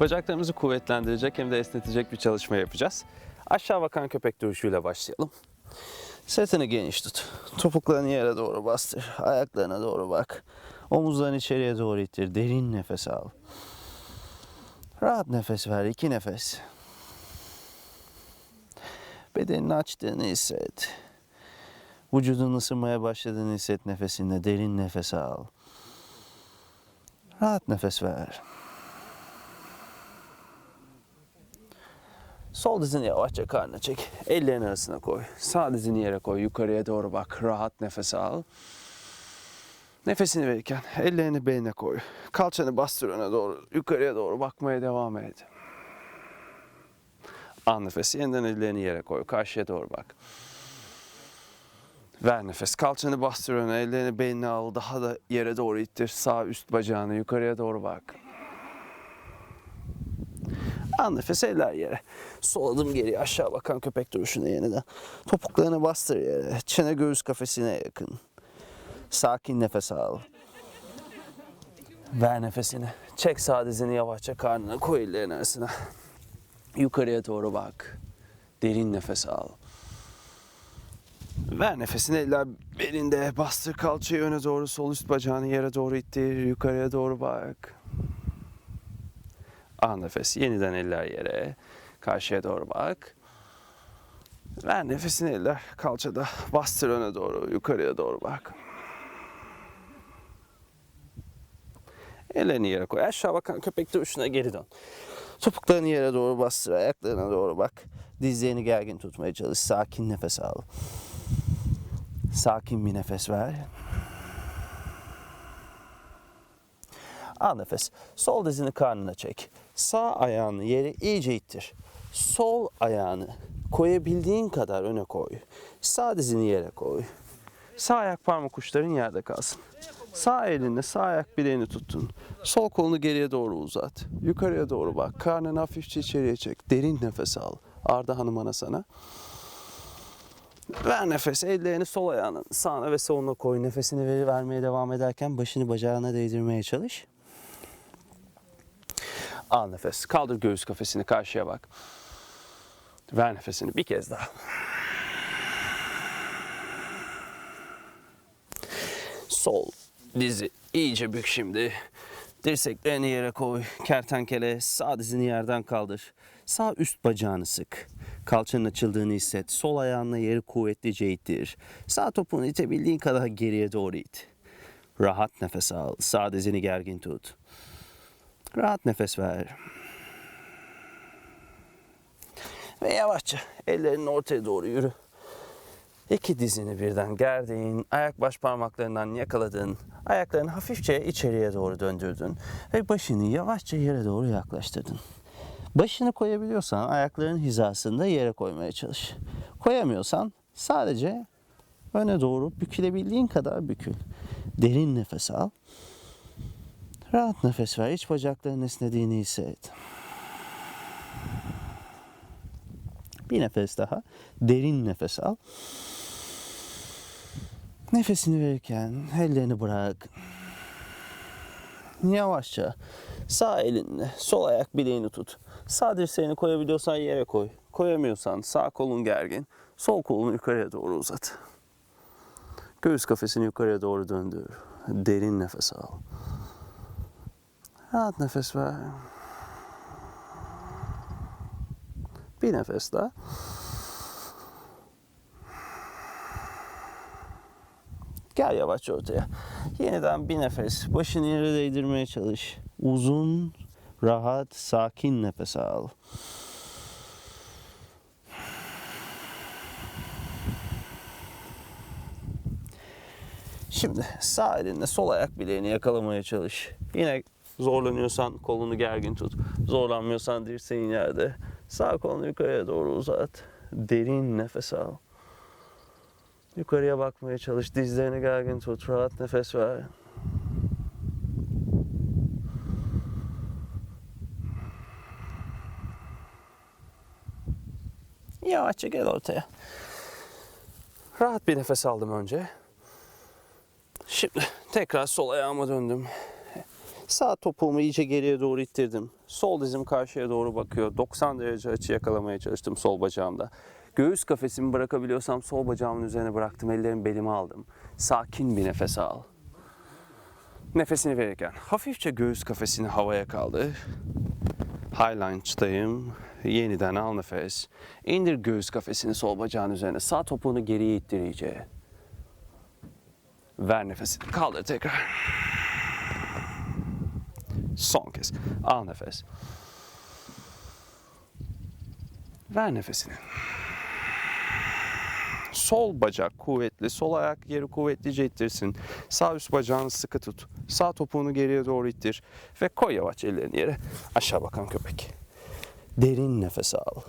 Bacaklarımızı kuvvetlendirecek hem de esnetecek bir çalışma yapacağız. Aşağı bakan köpek duruşuyla başlayalım. Sırtını geniş tut. Topuklarını yere doğru bastır. Ayaklarına doğru bak. Omuzlarını içeriye doğru ittir. Derin nefes al. Rahat nefes ver. iki nefes. Bedenini açtığını hisset. Vücudun ısınmaya başladığını hisset nefesinle. Derin nefes al. Rahat nefes ver. Sol dizini yavaşça karnına çek. Ellerin arasına koy. Sağ dizini yere koy. Yukarıya doğru bak. Rahat nefes al. Nefesini verirken ellerini beline koy. Kalçanı bastır öne doğru. Yukarıya doğru bakmaya devam et. Al nefes. Yeniden ellerini yere koy. Karşıya doğru bak. Ver nefes. Kalçanı bastır öne. Ellerini beline al. Daha da yere doğru ittir. Sağ üst bacağını yukarıya doğru bak. Al nefes eller yere. Sol adım aşağı bakan köpek duruşuna yeniden. Topuklarını bastır yere. Çene göğüs kafesine yakın. Sakin nefes al. Ver nefesini. Çek sağ dizini yavaşça karnına koy ellerin arasına. Yukarıya doğru bak. Derin nefes al. Ver nefesini eller belinde. Bastır kalçayı öne doğru. Sol üst bacağını yere doğru ittir. Yukarıya doğru bak. Al nefes. Yeniden eller yere. Karşıya doğru bak. Ver nefesini eller kalçada. Bastır öne doğru. Yukarıya doğru bak. Ellerini yere koy. Aşağı bakan köpek duruşuna geri dön. Topuklarını yere doğru bastır. Ayaklarına doğru bak. Dizlerini gergin tutmaya çalış. Sakin nefes al. Sakin bir nefes ver. Al nefes. Sol dizini karnına çek. Sağ ayağını yere iyice ittir. Sol ayağını koyabildiğin kadar öne koy. Sağ dizini yere koy. Sağ ayak parmak uçların yerde kalsın. Sağ elinle sağ ayak bileğini tuttun. Sol kolunu geriye doğru uzat. Yukarıya doğru bak. Karnını hafifçe içeriye çek. Derin nefes al. Arda Hanım ana sana. Ver nefes. Ellerini sol ayağının sağına ve soluna koy. Nefesini veri vermeye devam ederken başını bacağına değdirmeye çalış. Al nefes. Kaldır göğüs kafesini karşıya bak. Ver nefesini bir kez daha. Sol dizi iyice bük şimdi. Dirseklerini yere koy. Kertenkele sağ dizini yerden kaldır. Sağ üst bacağını sık. Kalçanın açıldığını hisset. Sol ayağınla yeri kuvvetlice ittir. Sağ topuğunu itebildiğin kadar geriye doğru it. Rahat nefes al. Sağ dizini gergin tut. Rahat nefes ver. Ve yavaşça ellerini ortaya doğru yürü. İki dizini birden gerdin, ayak baş parmaklarından yakaladın, ayaklarını hafifçe içeriye doğru döndürdün ve başını yavaşça yere doğru yaklaştırdın. Başını koyabiliyorsan ayakların hizasında yere koymaya çalış. Koyamıyorsan sadece öne doğru bükülebildiğin kadar bükül. Derin nefes al. Rahat nefes ver. İç bacakların esnediğini hisset. Bir nefes daha. Derin nefes al. Nefesini verirken ellerini bırak. Yavaşça sağ elinle sol ayak bileğini tut. Sağ dirseğini koyabiliyorsan yere koy. Koyamıyorsan sağ kolun gergin. Sol kolunu yukarıya doğru uzat. Göğüs kafesini yukarıya doğru döndür. Derin nefes al. Rahat nefes ver. Bir nefes daha. Gel yavaşça ortaya. Yeniden bir nefes. Başını yere değdirmeye çalış. Uzun, rahat, sakin nefes al. Şimdi sağ elinle sol ayak bileğini yakalamaya çalış. Yine zorlanıyorsan kolunu gergin tut. Zorlanmıyorsan dirseğin yerde. Sağ kolunu yukarıya doğru uzat. Derin nefes al. Yukarıya bakmaya çalış. Dizlerini gergin tut. Rahat nefes ver. Yavaşça gel ortaya. Rahat bir nefes aldım önce. Şimdi tekrar sol ayağıma döndüm. Sağ topuğumu iyice geriye doğru ittirdim. Sol dizim karşıya doğru bakıyor. 90 derece açı yakalamaya çalıştım sol bacağımda. Göğüs kafesimi bırakabiliyorsam sol bacağımın üzerine bıraktım. Ellerimi belime aldım. Sakin bir nefes al. Nefesini verirken hafifçe göğüs kafesini havaya kaldır. High lunge'dayım. Yeniden al nefes. İndir göğüs kafesini sol bacağın üzerine. Sağ topuğunu geriye ittir iyice. Ver nefesini. Kaldır tekrar. Son kez. Al nefes. Ver nefesini. Sol bacak kuvvetli, sol ayak yeri kuvvetlice ittirsin. Sağ üst bacağını sıkı tut. Sağ topuğunu geriye doğru ittir. Ve koy yavaş ellerini yere. Aşağı bakan köpek. Derin nefes al.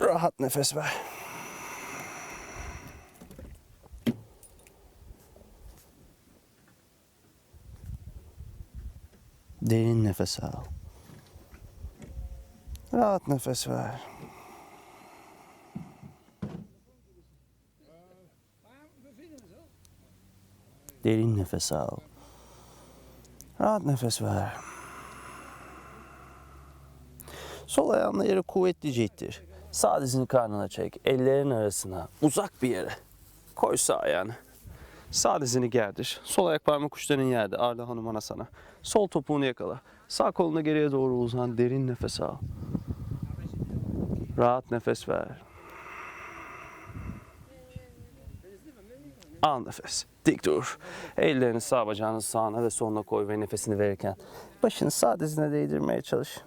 Rahat nefes ver. Derin nefes al. Rahat nefes ver. Derin nefes al. Rahat nefes ver. Sol ayağınla yere kuvvetlice ittir. Sağ dizini karnına çek. Ellerin arasına uzak bir yere. Koy sağ ayağını. Sağ dizini gerdir. Sol ayak parmak uçlarının yerde. Arda Hanım sana. Sol topuğunu yakala. Sağ kolunu geriye doğru uzan. Derin nefes al. Rahat nefes ver. Al nefes. Dik dur. Ellerini sağ bacağının sağına ve soluna koy ve nefesini verirken başını sağ dizine değdirmeye çalış.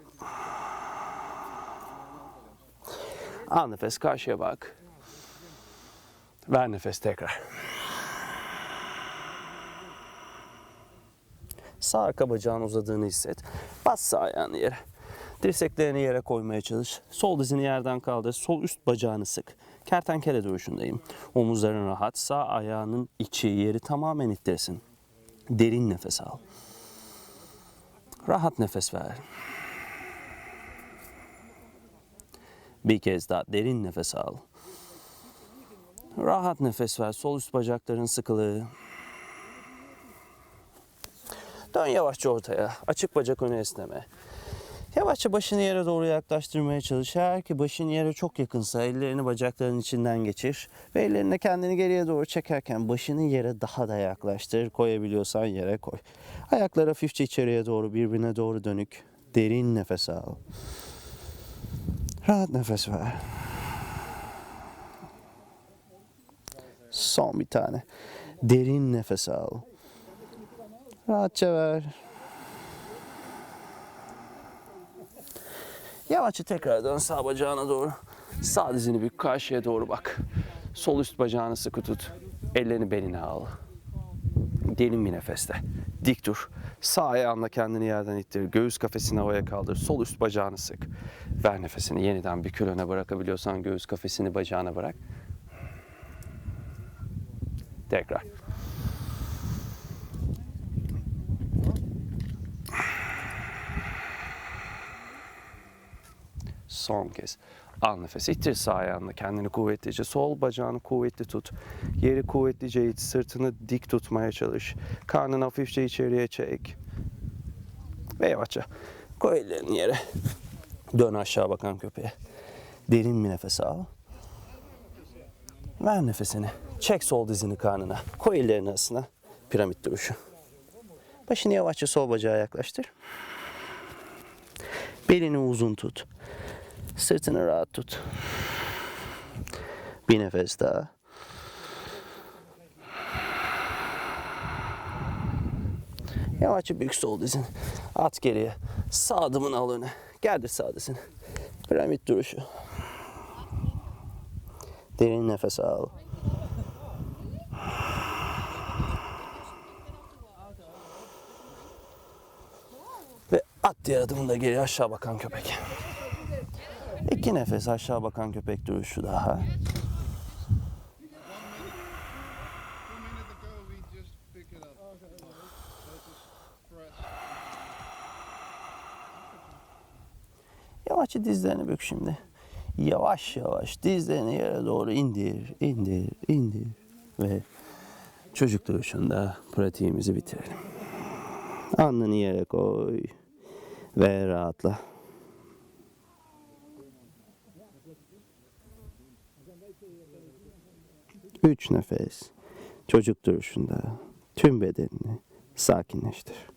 Al nefes karşıya bak. Ver nefes tekrar. Sağ arka bacağın uzadığını hisset. Bas sağ ayağını yere. Dirseklerini yere koymaya çalış. Sol dizini yerden kaldır. Sol üst bacağını sık. Kertenkele duruşundayım. Omuzların rahat. Sağ ayağının içi yeri tamamen ittirsin. Derin nefes al. Rahat nefes ver. Bir kez daha derin nefes al. Rahat nefes ver. Sol üst bacakların sıkılığı. Dön yavaşça ortaya. Açık bacak öne esneme. Yavaşça başını yere doğru yaklaştırmaya çalış. Eğer ki başın yere çok yakınsa ellerini bacakların içinden geçir. Ve ellerine kendini geriye doğru çekerken başını yere daha da yaklaştır. Koyabiliyorsan yere koy. Ayaklar hafifçe içeriye doğru birbirine doğru dönük. Derin nefes al. Rahat nefes ver. Son bir tane. Derin nefes al. Rahatça ver. Yavaşça tekrar dön sağ bacağına doğru. Sağ dizini bir karşıya doğru bak. Sol üst bacağını sıkı tut. Ellerini beline al. Derin bir nefeste. Dik dur. Sağ ayağınla kendini yerden ittir. Göğüs kafesini havaya kaldır. Sol üst bacağını sık. Ver nefesini. Yeniden bir öne bırakabiliyorsan göğüs kafesini bacağına bırak. Tekrar. Son kez. Al nefes. İttir sağ ayağınla kendini kuvvetlice. Sol bacağını kuvvetli tut. Yeri kuvvetlice it. Sırtını dik tutmaya çalış. Karnını hafifçe içeriye çek. Ve yavaşça koy ellerini yere. Dön aşağı bakan köpeğe. Derin bir nefes al. Ver nefesini. Çek sol dizini karnına. Koy ellerini arasına. Piramit duruşu. Başını yavaşça sol bacağa yaklaştır. Belini uzun tut. Sırtını rahat tut. Bir nefes daha. Yavaşça büyük sol dizin. At geriye. Sağ adımını al öne. Gerdir sağ dizini. Piramit duruşu. Derin nefes al. Ve at diğer adımını geri aşağı bakan köpek. İki nefes aşağı bakan köpek duruşu daha. Yavaşça dizlerini bük şimdi. Yavaş yavaş dizlerini yere doğru indir, indir, indir ve çocuk duruşunda pratiğimizi bitirelim. Alnını yere koy ve rahatla. Üç nefes çocuk duruşunda tüm bedenini sakinleştir.